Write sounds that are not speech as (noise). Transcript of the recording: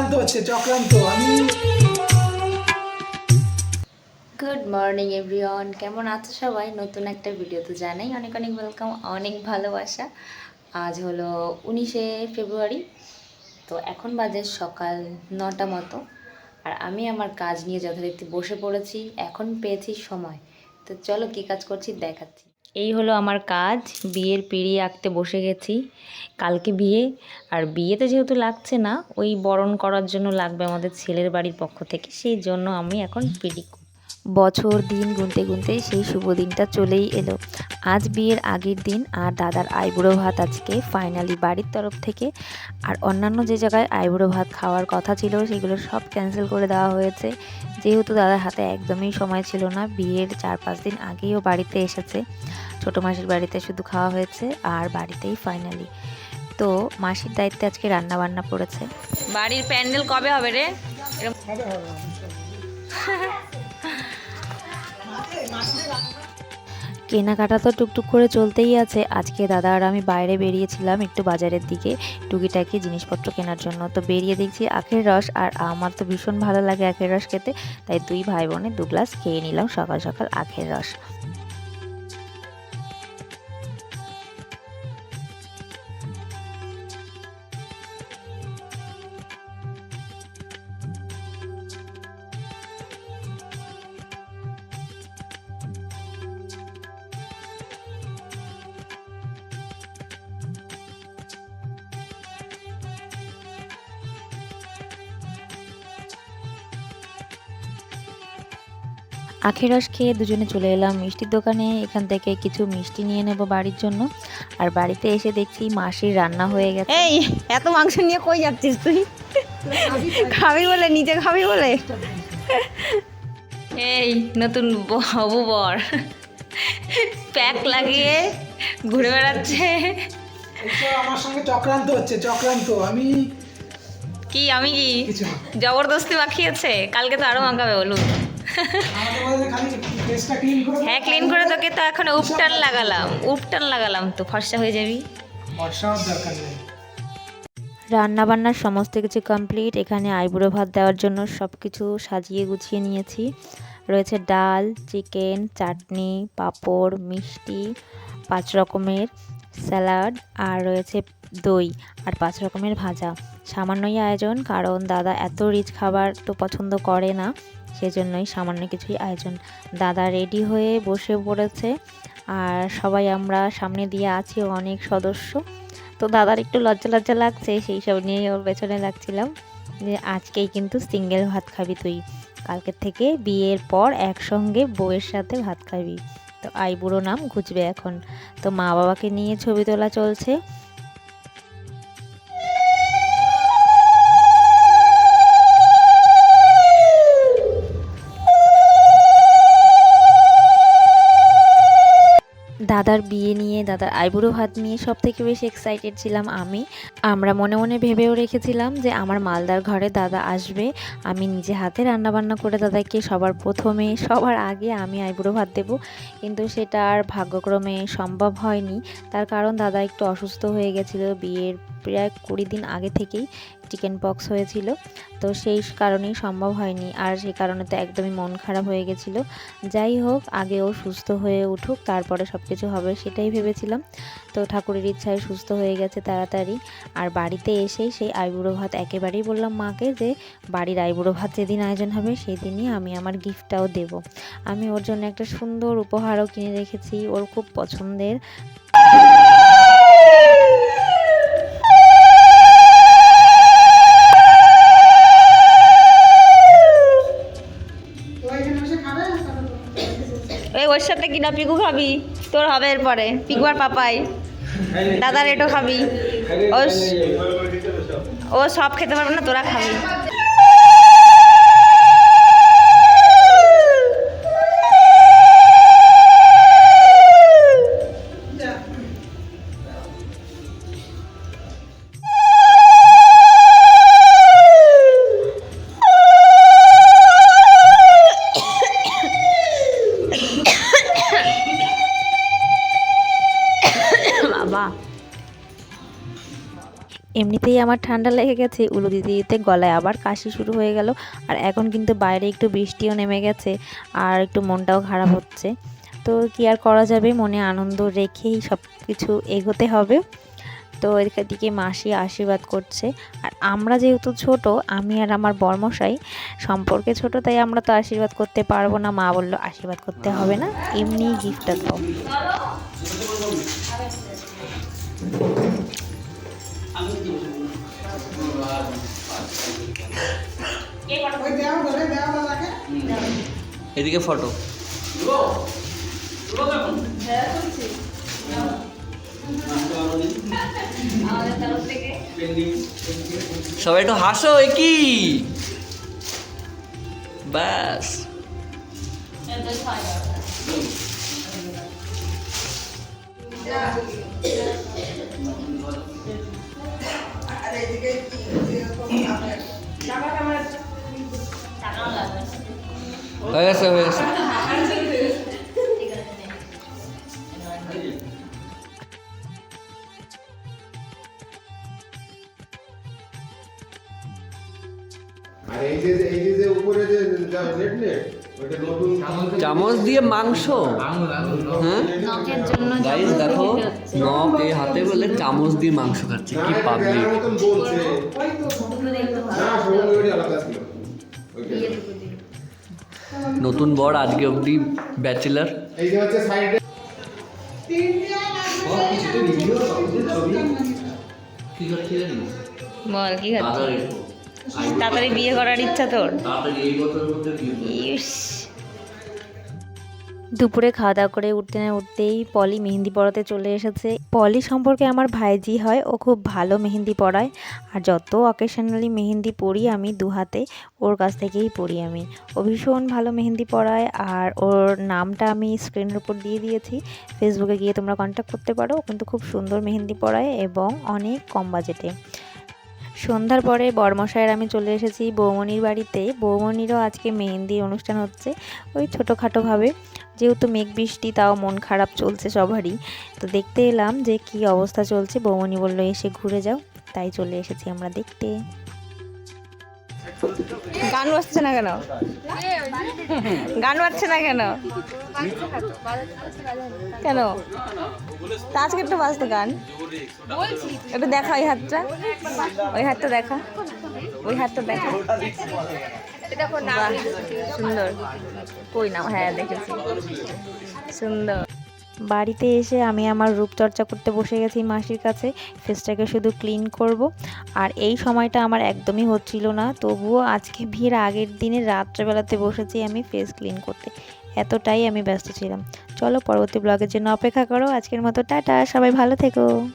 চক্রান্ত হচ্ছে চক্রান্ত। আমি গুড মর্নিং এভরিওয়ান কেমন আছো সবাই? নতুন একটা ভিডিও তো জানাই অনেক অনেক ওয়েলকাম অনেক ভালোবাসা। আজ হলো উনিশে ফেব্রুয়ারি তো এখন বাজে সকাল নটা মতো। আর আমি আমার কাজ নিয়ে যথারীতি বসে পড়েছি, এখন পেয়েছি সময়। তো চলো কী কাজ করছি, দেখাচ্ছি। এই হলো আমার কাজ। বিয়ের পিড়ি আঁকতে বসে গেছি। কালকে বিয়ে। আর বিয়েতে যেহেতু লাগছে না, ওই বরণ করার জন্য লাগবে আমাদের ছেলের বাড়ির পক্ষ থেকে। সেই জন্য আমি এখন পিড়ি। বছর দিন গুনতে গুনতে সেই শুভ দিনটা চলেই এলো। আজ বিয়ের আগের দিন আর দাদার আইবুড়ো ভাত আজকে ফাইনালি বাড়ির তরফ থেকে। আর অন্যান্য যে জায়গায় আইবুড়ো ভাত খাওয়ার কথা ছিল সেগুলো সব ক্যান্সেল করে দেওয়া হয়েছে। যেহেতু দাদার হাতে একদমই সময় ছিল না বিয়ের চার পাঁচ দিন আগেই ও বাড়িতে এসেছে। ছোটো মাসির বাড়িতে শুধু খাওয়া হয়েছে আর বাড়িতেই ফাইনালি তো মাসির দায়িত্বে আজকে রান্না বান্না পড়েছে। বাড়ির প্যান্ডেল কবে হবে রে? হবে হবে (laughs) কেনাকাটা তো টুকটুক করে চলতেই আছে। আজকে দাদা আর আমি বাইরে বেরিয়েছিলাম একটু বাজারের দিকে, টুকিটাকি জিনিসপত্র কেনার জন্য। তো বেরিয়ে দেখছি আখের রস, আর আমার তো ভীষণ ভালো লাগে আখের রস খেতে, তাই দুই ভাই বোনে দু গ্লাস খেয়ে নিলাম সকাল সকাল আখের রস। আখের রস খেয়ে দুজনে চলে এলাম মিষ্টির দোকানে। এখান থেকে কিছু মিষ্টি নিয়ে নেব বাড়ির জন্য। আর বাড়িতে এসে দেখছি মাসির রান্না হয়ে গেছে। এই এত মাংস নিয়ে কই যাচ্ছিস তুই? খাবি বলে নিজে খাবি বলে? এই নতুন হবু বর। প্যাক লাগিয়ে ঘুরে বেড়াচ্ছে। আমার সঙ্গে চক্রান্ত হচ্ছে চক্রান্ত। আমি কি আমি কি? জবরদস্তি মাখিয়েছে? কালকে তো আরও মাখাবে বলুন। আমাদের মধ্যে খালি ফেসটা ক্লিন করে হ্যাঁ ক্লিন করে তোকে তো এখন উপটান লাগালাম। উপটান লাগালাম তো ফর্সা হয়ে যাবি। রান্না বান্নার সমস্ত কিছু কমপ্লিট এখানে আইবুড়ো ভাত দেওয়ার জন্য সব কিছু সাজিয়ে গুছিয়ে নিয়েছি। রয়েছে ডাল চিকেন চাটনি পাঁপড় মিষ্টি পাঁচ রকমের স্যালাড। আর রয়েছে দই আর পাঁচ রকমের ভাজা। সামান্যই আয়োজন, কারণ দাদা এত রিচ খাবার তো পছন্দ করে না, সেজন্যই সামান্য কিছুই আয়োজন। দাদা রেডি হয়ে বসে পড়েছে, আর সবাই আমরা সামনে দিয়ে আছি অনেক সদস্য। তো দাদার একটু লজ্জা লজ্জা লাগছে, সেই সব নিয়ে ওর পেছনে লাগছিলাম। যে আজকেই কিন্তু সিঙ্গেল ভাত খাবি তুই। কালকের থেকে বিয়ের পর একসঙ্গে বউয়ের সাথে ভাত খাবি। তো আইবুড়ো নাম ঘুচবে এখন। তো মা বাবাকে নিয়ে ছবি তোলা চলছে। দাদার বিয়ে নিয়ে, দাদার আইবুড়ো ভাত নিয়ে সব থেকে বেশি এক্সাইটেড ছিলাম আমি। আমরা মনে মনে ভেবেও রেখেছিলাম যে আমার মালদার ঘরে দাদা আসবে। আমি নিজে হাতে রান্নাবান্না করে দাদাকে সবার প্রথমে, সবার আগে আমি আইবুড়ো ভাত দেবো। কিন্তু সেটা আর ভাগ্যক্রমে সম্ভব হয়নি। তার কারণ দাদা একটু অসুস্থ হয়ে গেছিল বিয়ের প্রায় কুড়ি দিন আগে থেকেই। চিকেন পক্স হয়েছিল। তো সেই কারণেই সম্ভব হয়নি। আর সেই কারণে তো একদমই মন খারাপ হয়ে গেছিল। যাই হোক, আগে ও সুস্থ হয়ে উঠুক, তারপরে সব কিছু হবে সেটাই ভেবেছিলাম। তো ঠাকুরের ইচ্ছায় সুস্থ হয়ে গেছে তাড়াতাড়ি। আর বাড়িতে এসেই সেই আইবুড়ো ভাত একেবারেই বললাম মাকে যে, বাড়ির আইবুড়ো ভাত যেদিন আয়োজন হবে সেই দিনই আমি আমার গিফটটাও দেব। আমি ওর জন্য একটা সুন্দর উপহারও কিনে রেখেছি। ওর খুব পছন্দের। এই ওর সাথে কিনা পিকু খাবি, তোর হবে এরপরে। পিকু আর পাপাই। দাদার এটো খাবি। ও ও সব খেতে পারবে না, তোরা খাবি। এমনিতেই আমার ঠান্ডা লেগে গেছে। উলু দিতে দিতে গলায় আবার কাশি শুরু হয়ে গেল আর এখন কিন্তু বাইরে একটু বৃষ্টিও নেমে গেছে আর একটু মনটাও খারাপ হচ্ছে। তো কি আর করা যাবে? মনে আনন্দ রেখেই সব কিছু এগোতে হবে। তো এদিকে মাসি আশীর্বাদ করছে। আর আমরা যেহেতু ছোট, আমি আর আমার বর্মশাই সম্পর্কে ছোট, তাই আমরা তো আশীর্বাদ করতে পারব না। মা বলল, আশীর্বাদ করতে হবে না এমনি গিফটটা দাও। এদিকে ফটো সবাই একটু হাসো এ কি? ব্যাস। হয়ে গেছে হয়ে গেছে চামচ দিয়ে মাংস? হ্যাঁ? গাইস দেখো নখ এই হাতে বলে চামচ দিয়ে মাংস খাচ্ছে কি পাবলিক নতুন বর আজকে অবধি ব্যাচেলার। এই যে হচ্ছে সাইডে কি করছি জানি বল কি তাড়াতাড়ি। বিয়ে করার ইচ্ছা তোর। ইস। দুপুরে খাওয়া দাওয়া করে উঠতে না উঠতেই পলি মেহেন্দি পড়াতে চলে এসেছে। পলি সম্পর্কে আমার ভাইজি হয়, ও খুব ভালো মেহেন্দি পড়ায় আর যত অকেশনালি মেহেন্দি পড়ি আমি দু হাতে, ওর কাছ থেকেই পড়ি আমি। ও ভীষণ ভালো মেহেন্দি পড়ায় আর ওর নামটা আমি স্ক্রিনের উপর দিয়ে দিয়েছি। ফেসবুকে গিয়ে তোমরা কন্ট্যাক্ট করতে পারো কিন্তু খুব সুন্দর মেহেন্দি পড়ায় এবং অনেক কম বাজেটে সন্ধ্যার পরে বর্মশায়ের আমি চলে এসেছি বৌমনির বাড়িতে। বৌমনিরও আজকে মেহেন্দির অনুষ্ঠান হচ্ছে, ওই ছোটোখাটোভাবে। যেহেতু মেঘ, বৃষ্টি, তাও মন খারাপ চলছে সবারই। তো দেখতে এলাম যে কি অবস্থা চলছে। বৌমনি বলল, এসে ঘুরে যাও। তাই চলে এসেছি আমরা দেখতে। গান বাজছে না কেন? গান বাজছে না কেন? কেন? তা আজকে একটু বাজতো গান। একটু দেখা ওই হাতটা। ওই হাতটা দেখা। ওই হাতটা দেখা। সুন্দর। কই হ্যাঁ দেখেছি। সুন্দর। বাড়িতে এসে আমি আমার রূপচর্চা করতে বসে গেছি মাসির কাছে। ফেসটাকে শুধু ক্লিন করব। আর এই সময়টা আমার একদমই হচ্ছিল না। তবুও আজকে ভিড় আগের দিনে রাত্রেবেলাতে বসেছি আমি ফেস ক্লিন করতে। এতটাই আমি ব্যস্ত ছিলাম। চলো পরবর্তী ব্লগের জন্য অপেক্ষা করো। আজকের মতো টাটা। সবাই ভালো থেকো।